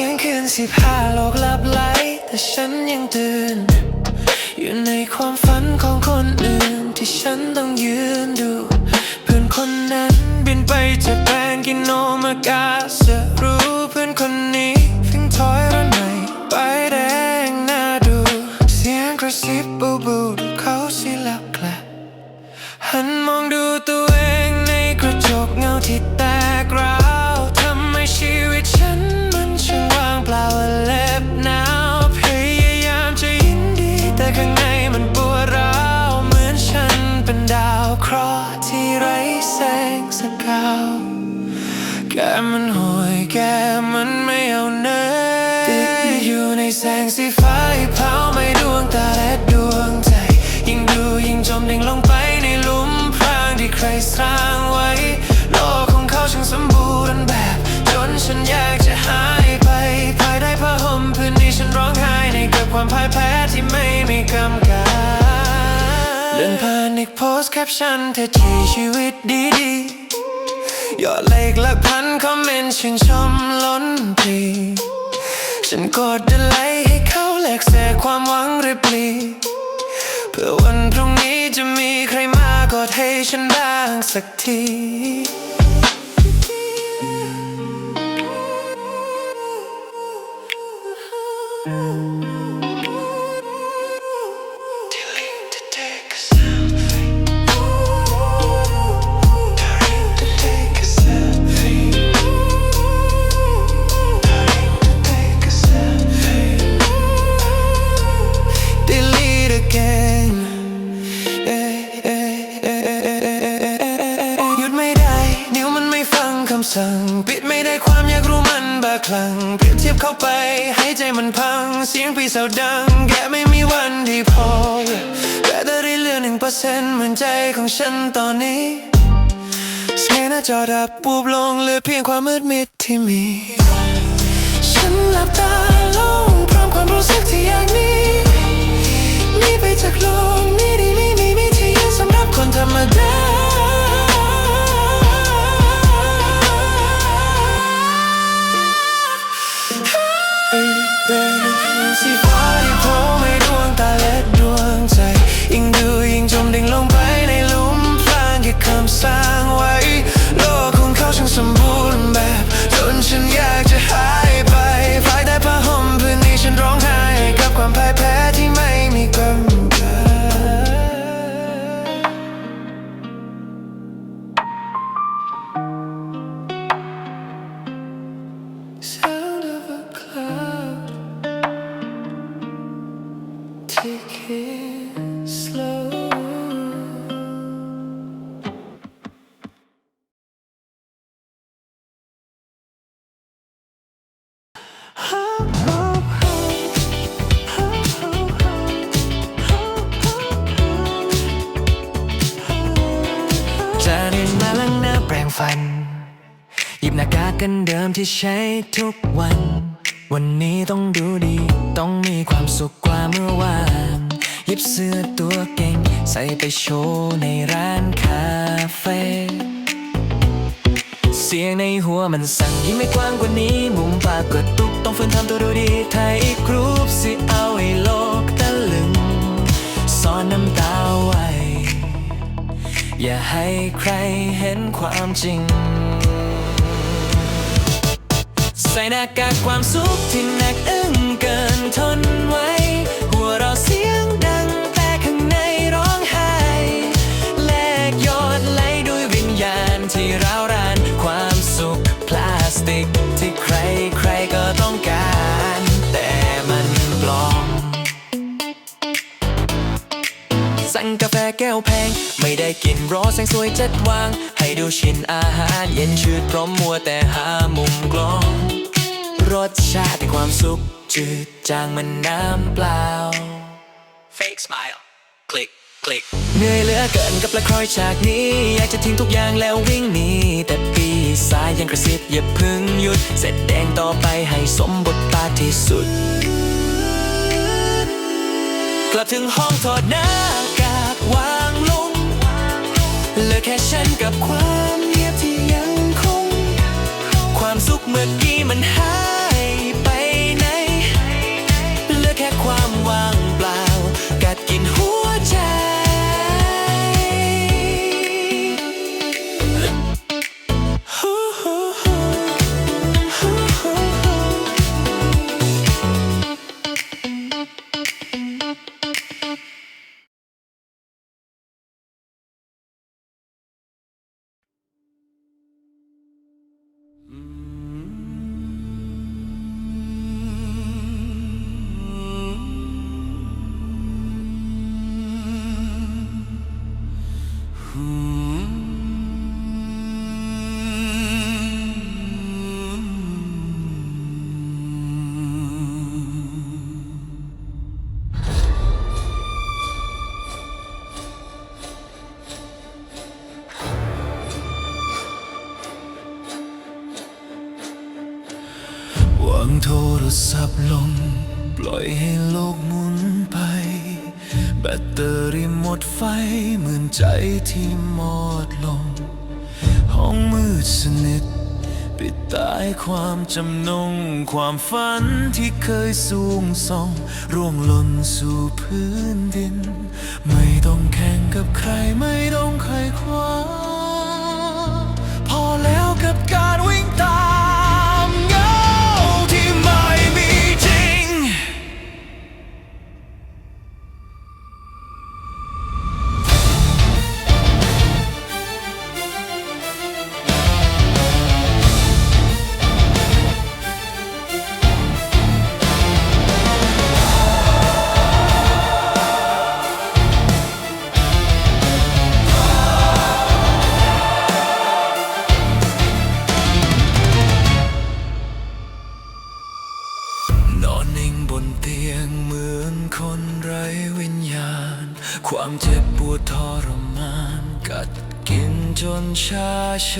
ียงคืนสิบห้าโลกลับไหลแต่ฉันยังตื่น อยู่ในความฝันของคนอื่น ที่ฉันต้องยืนดู เพื่อนคนนั้นบินไปจะแปลงกินโนมากาจะรู้เพื่อนคนนี้ งสีฟ้ายเผาไม่ดวงตาและดวงใจ ยิ่งดูยิ่งจมดิ่งลงไปในหลุมพรางที่ใครสร้างไว้ โลกของเขาช่างสมบูรณ์แบบ จนฉันอยากจะหายไป ภายใต้ผ้าห่มพื้นที่ฉันร้องไห้ในกับความพ่ายแพ้ที่ไม่มีกำกับเดินผ่านอีกโพสแคปชั่นเธอที่ชีวิตดีๆยอดเลขหลักพันคอมเมนต์ชื่นชมล้นปี ฉันกดดไลค์ให้เขาแลกแสความหวังริบลีเพื่อวันพรุ่งนี้จะมีใครมากอดให้ฉันบ้างสักที จอดับปูบลงเหลือเพียงความมืดมิดที่มี ฉันหลับตาลงพร้อมความรู้สึกที่อยากนีหนีไปจากโลกนี้ไม่ น้าแปรงฟัน หยิบหน้ากากกันเดิมที่ใช้ทุกวัน วันนี้ต้องดูดี ต้องมีความสุขกว่าเมื่อวานหยิบเสื้อตัวเก่ง ใส่ไปโชว์ในร้านคาเฟ่เสียงในหัวมันสั่งยิ่งไม่กว้างกว่านี้มุมปากก็ตุกต้องฝืนทำตัวดูดีไทยอีกรุ๊ปสิเอาให้โลกตะลึงซ่อนน้ำตาไว้ อย่าให้ใครเห็นความจริง ใส่หน้ากากความสุขที่หนักอึ้งเกินทนไว้ หัวเราเสียงดังแต่ข้างในร้องไห้แลกยอดไหลด้วยวิญญาณที่ร้าวรานความสุขพลาสติกที่ใครใครก็ต้องการ แต่มันปลอม สั่งกาแฟแก้วแพง ไม่ได้กินรอแสงสวยจัดวาง ให้ดูชินอาหาร เย็นชืดพร้อมมัวแต่หามุมกลอง รสชาติความสุขจืดจางมันน้ำเปล่า Fake smile. Click, click. เหนื่อยเหลือเกินกับละครฉากนี้ อยากจะทิ้งทุกอย่างแล้ววิ่งหนีแต่ปีศาจยังกระซิบอย่าพึ่งหยุดแสร็จแดงต่อไปให้สมบทบาทที่สุด กลับถึงห้องถอดหน้ากากวา เหลือแค่ฉันกับความเงียบที่ยังคง ความสุขเมื่อกี้มันหาย ความจำนง ความฝันที่เคยสูงส่องร่วงหล่นสู่พื้นดิน ไม่ต้องแข่งกับใครไม่ต้องใครคว้าพอแล้วกับการวิาณความเจ็บปวดทรมานกัดกินจนชาเฉ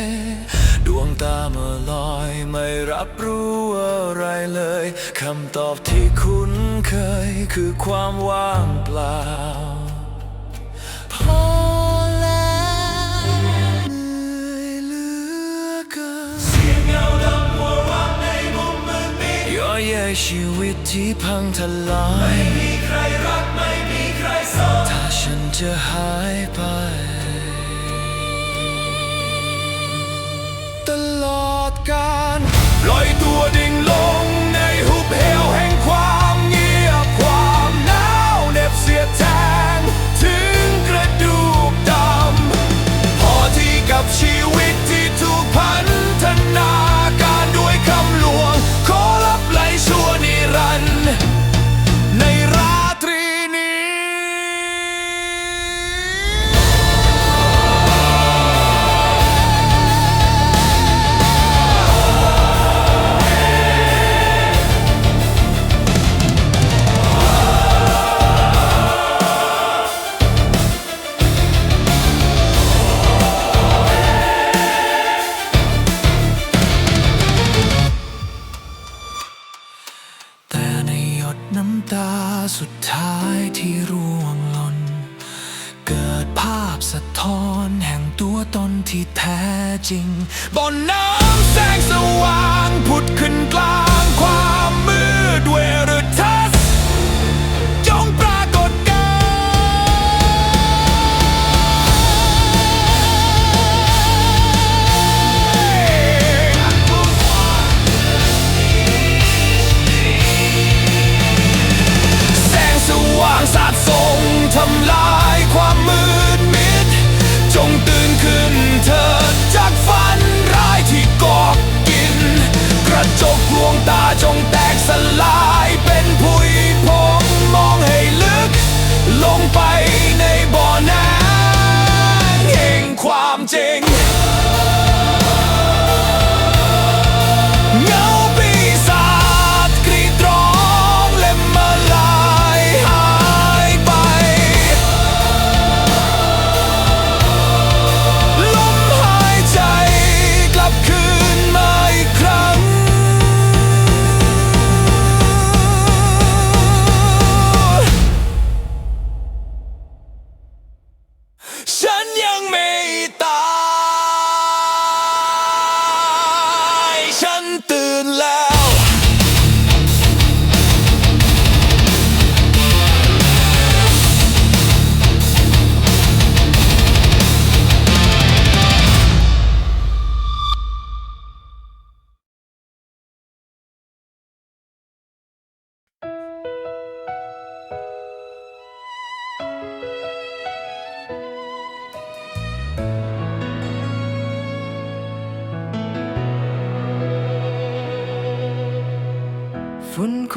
ย ดวงตาเมื่อลอยไม่รับรู้อะไรเลยคำตอบที่คุ้นเคยคือความว่างเปล่า พอแล้วเหนื่อยเหลือเกินเสียงเงาดำหัวเราะในมุมมืดมิดย่อแย่ชีวิตที่พังทลายไม่มีใคร จะหายไป ตลอดการลอยตัวดิ่งลงในหุบเหว ตัวตนที่แท้จริง บนน้ำแสงสว่าง ผุดขึ้นกลางความมืดเวรทัศ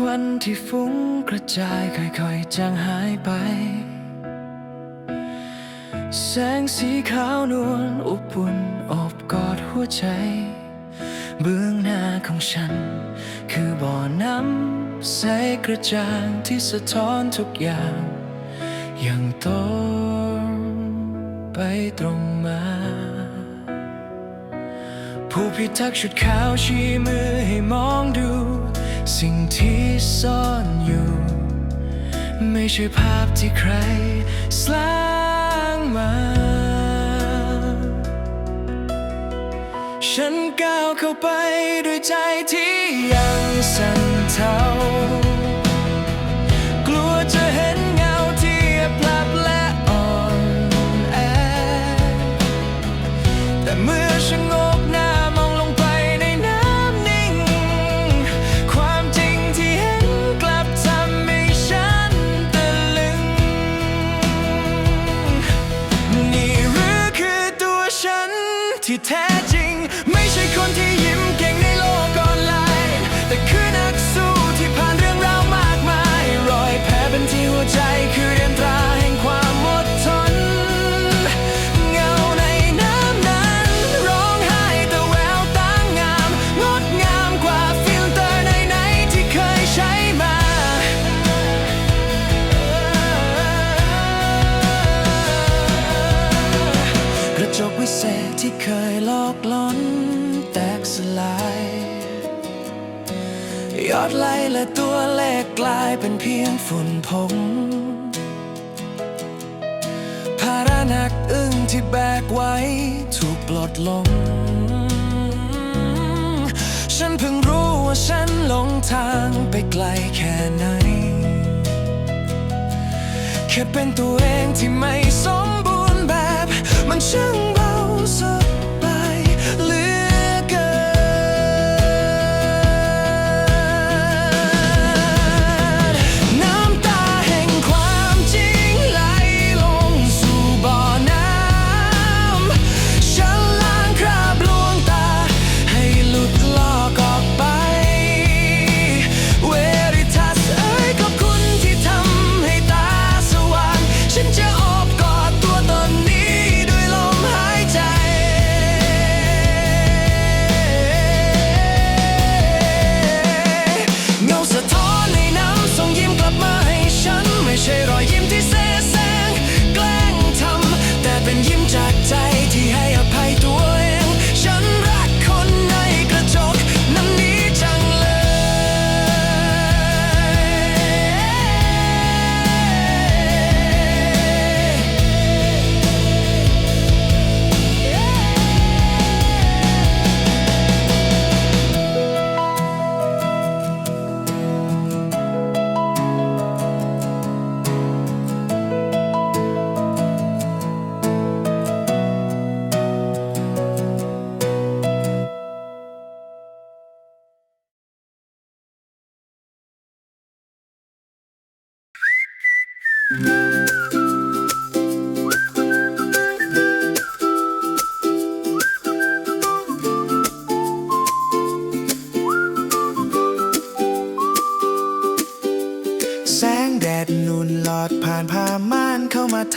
วันที่ฟุ้งกระจายค่อยๆจางหายไป แสงสีขาวนวลอบอุ่นอบกอดหัวใจ เบื้องหน้าของฉัน คือบ่อน้ำใสกระจ่างที่สะท้อนทุกอย่างอย่างตรงไปตรงมา ผู้พิทักษ์ชุดขาวชี้มือให้มองดู สิ่งที่ซ่อนอยู่ ไม่ใช่ภาพที่ใครสร้างมา ฉันก้าวเข้าไปด้วยใจที่ยังสั่นเทา ค่เป็นตัวเองที่ไม่สมบูรณ์แบบ มันช่างเบาสบ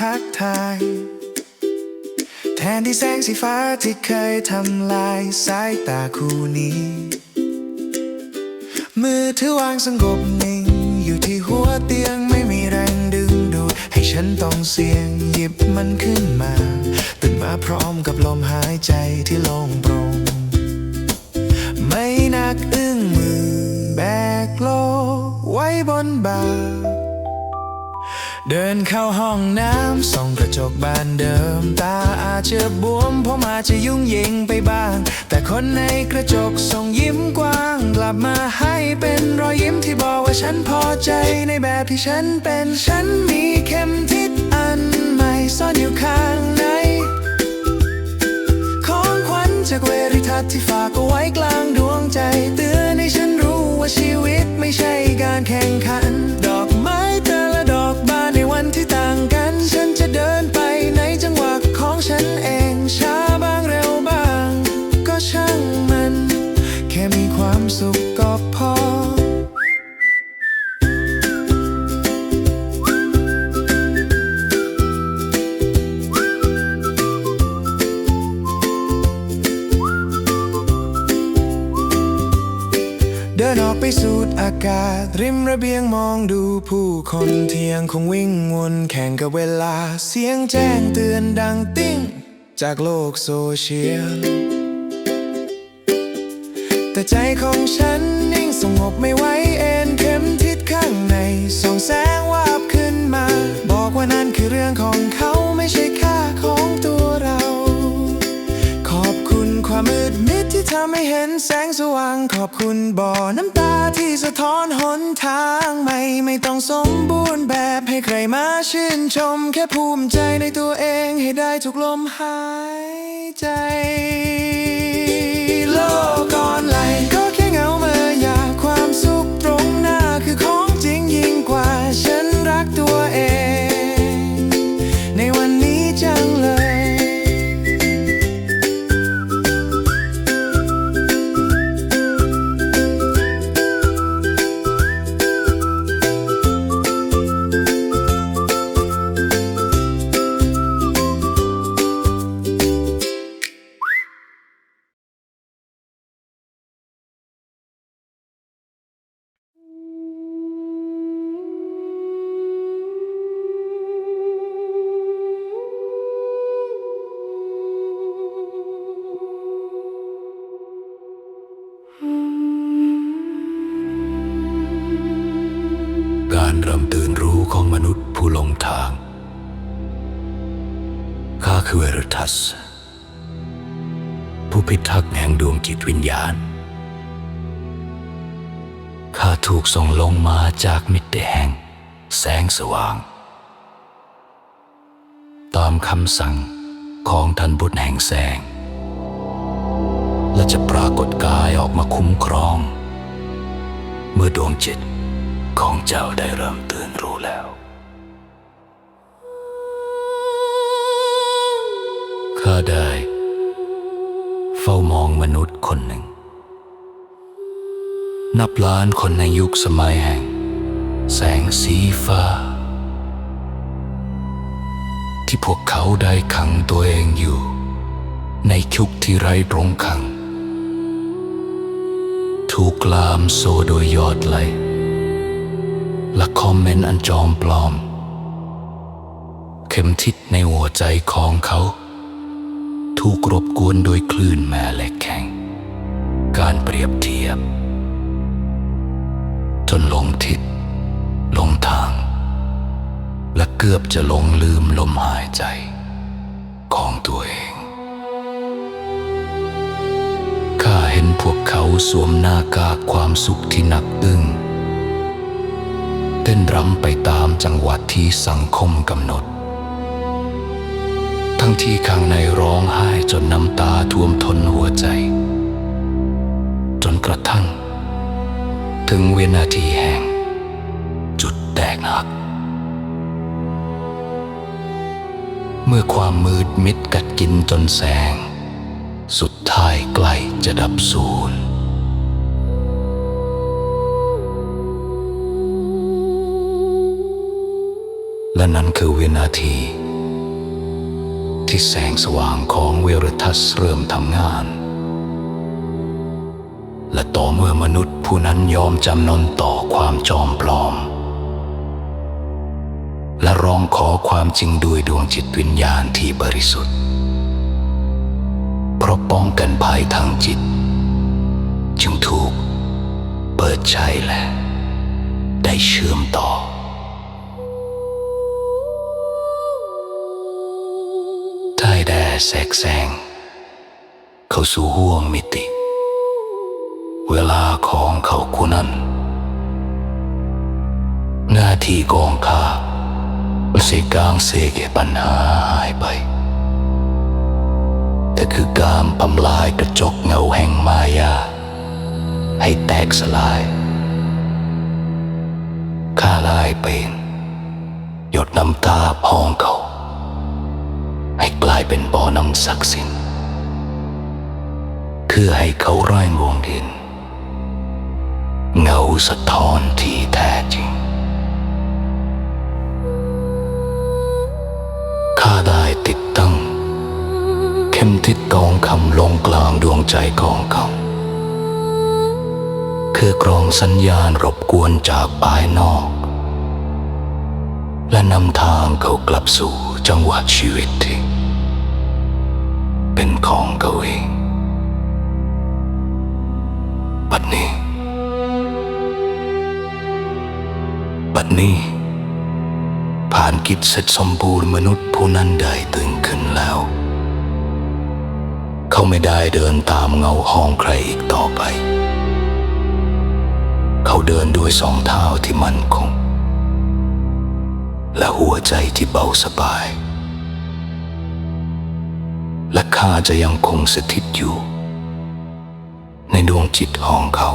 ทักทาย แทนที่แสงสีฟ้าที่เคยทำลายสายตาคู่นี้ มือถือวางสงบนิ่ง อยู่ที่หัวเตียงไม่มีแรงดึงดูด ให้ฉันต้องเสี่ยงหยิบมันขึ้นมา ตื่นมาพร้อมกับลมหายใจที่โล่งโปร่งไม่นักอึ้งมือแบกโลกไว้บนบ่า เดินเข้าห้องน้ำส่องกระจกบานเดิม ตาอาจจะบวมเพราะมาจจะยุ่งเยิงไปบ้าง แต่คนในกระจกส่งยิ้มกว้าง กลับมาให้เป็นรอยยิ้มที่บอกว่าฉันพอใจในแบบที่ฉันเป็นฉันมีเข็มทิศอันใหม่ซ่อนอยู่ข้างใน ของขวัญจากเวริทัศน์ที่ฝากเอาไว้กลางดวงใจ เตือนให้ฉันรู้ว่าชีวิตไม่ใช่การแข่งขันดอก เดินออกไปสูดอากาศ ริมระเบียงมองดูผู้คนเที่ยงคงวิ่งวนแข่งกับเวลา เสียงแจ้งเตือนดังติ้ง จากโลกโซเชียล แต่ใจของฉันนิ่งสงบไม่ไหวเอ็นเข็มทิศข้างในส่องแสงวาบขึ้นมา บอกว่านั่นคือเรื่องของเขาไม่ใช่ค่าของตัวเรา ขอบคุณความมืดมิดที่ทำให้เห็นแสงสว่างขอบ คุณบ่อน้ำตาที่สะท้อนหนทางใหม่ไม่ต้องสมบูรณ์แบบให้ใครมาชื่นชม แค่ภูมิใจในตัวเองให้ได้ทุกลมหายใจ โลกออนไลน์ก็แกรเริ่มตื่นรู้ของมนุษย์ผู้หลงทาง ข้าคือเวรทัส ผู้พิทักษ์แห่งดวงจิตวิญญาณ ข้าถูกส่งลงมาจากมิติแห่ง แสงสว่าง ตามคำสั่งของท่านบุตรแห่งแสง และจะปรากฏกายออกมาคุ้มครอง เมื่อดวงจิต ของเจ้าได้เริ่มตื่นรู้แล้ว ข้าได้ เฝ้ามองมนุษย์คนหนึ่ง นับล้านคนในยุคสมัยแห่ง แสงสีฟ้า ที่พวกเขาได้ขังตัวเองอยู่ ในคุกที่ไร้ตรงขังถูกลามโซโดยยอดไหล และคอมเมนต์อันจอมปลอม เข็มทิศในหัวใจของเขา ถูกรบกวนโดยคลื่นแม่เหล็กแข็ง การเปรียบเทียบ จนหลงทิศหลงทาง และเกือบจะหลงลืมลมหายใจ ของตัวเองข้าเห็นพวกเขาสวมหน้ากากความสุขที่หนักอึ้ง เต้นรำไปตามจังหวะที่สังคมกำหนด ทั้งที่ข้างในร้องไห้จนน้ำตาท่วมท้นหัวใจ จนกระทั่ง ถึงเวนาทีแห่ง จุดแตกหัก เมื่อความมืดมิดกัดกินจนแสง สุดท้ายใกล้จะดับสูญ และนั่นคือวินาที ที่แสงสว่างของเวรทัสเริ่มทำงาน และต่อเมื่อมนุษย์ผู้นั้นยอมจำนนต่อความจอมปลอม และร้องขอความจริงด้วยดวงจิตวิญญาณที่บริสุทธิ์ เพราะป้องกันภัยทางจิต จึงถูกเปิดใช้และได้เชื่อมต่อ แด่แสกแสงเข้าสู่ห่วงมิติ เวลาของเขาคู่นั้น หน้าที่กองข้าไม่ใช่กางเสกปัญหาหายไป แต่คือการทำลายกระจกเงาแห่งมายา ให้แตกสลายข้าลายเป็น หยดน้ำตาพองเขา ให้กลายเป็นบ่อน้ำศักดิ์สิทธิ์เพื่อให้เขาไร้วงดิน เงาสะท้อนที่แท้จริง ข้าได้ติดตั้ง เข็มทิศกองคำลงกลางดวงใจของเขาคือกรองสัญญาณรบกวนจากภายนอก และนำทางเขากลับสู่จังหวะชีวิตที่ เป็นของเขาเองบัดนี้ บัดนี้ ผ่านกิจเสร็จสมบูรณ์มนุษย์ผู้นั้นได้ตื่นขึ้นแล้ว เขาไม่ได้เดินตามเงาห้องใครอีกต่อไป เขาเดินด้วยสองเท้าที่มั่นคง และหัวใจที่เบาสบาย และข้าจะยังคงสถิตอยู่ ในดวงจิตของเขา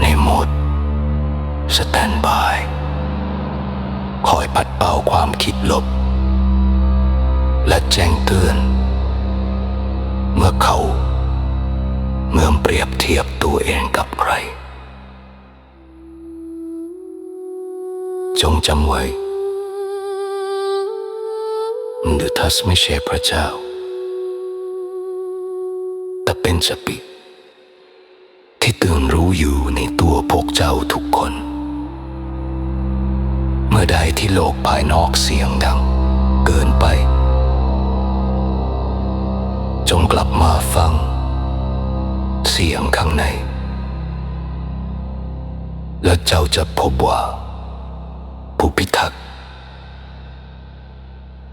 ในโหมดสแตนบายคอยปัดเป่าความคิดลบ และแจ้งเตือน เมื่อเขาเมื่อเปรียบเทียบตัวเองกับใคร จงจำไว้ มนุทัสไม่ใช่พระเจ้า แต่เป็นสปิ ที่ตื่นรู้อยู่ในตัวพวกเจ้าทุกคน เมื่อใดที่โลกภายนอกเสียงดัง เกินไป จงกลับมาฟัง เสียงข้างใน และเจ้าจะพบว่าผู้พิทักษ์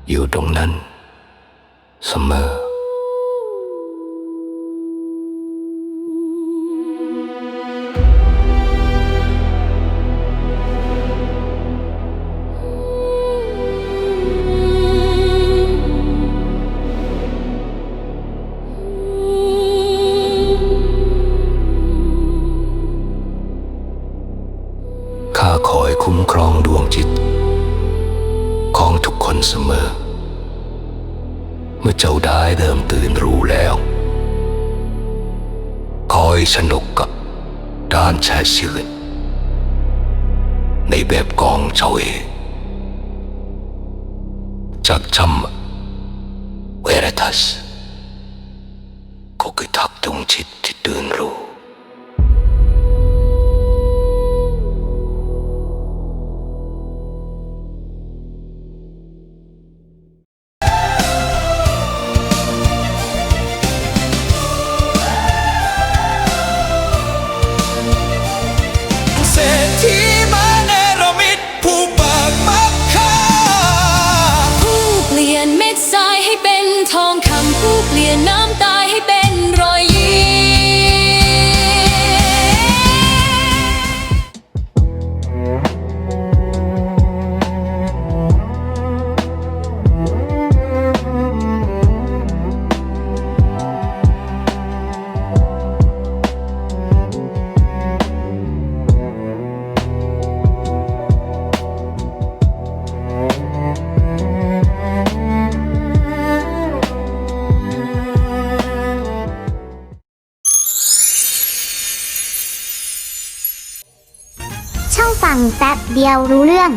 อยู่ตรงนั้น เสมอ ข้าคอยคุ้มครองดวงจิต คนเสมอ เมื่อเจ้าได้เดิมตื่นรู้แล้ว คอยสนุกกับด้านแช่ชีวิตในแบบกองเจ้าเองจากจำเวรทัสก็คือทักดวงจิตที่ตื่นรู้ วรู้เรื่อง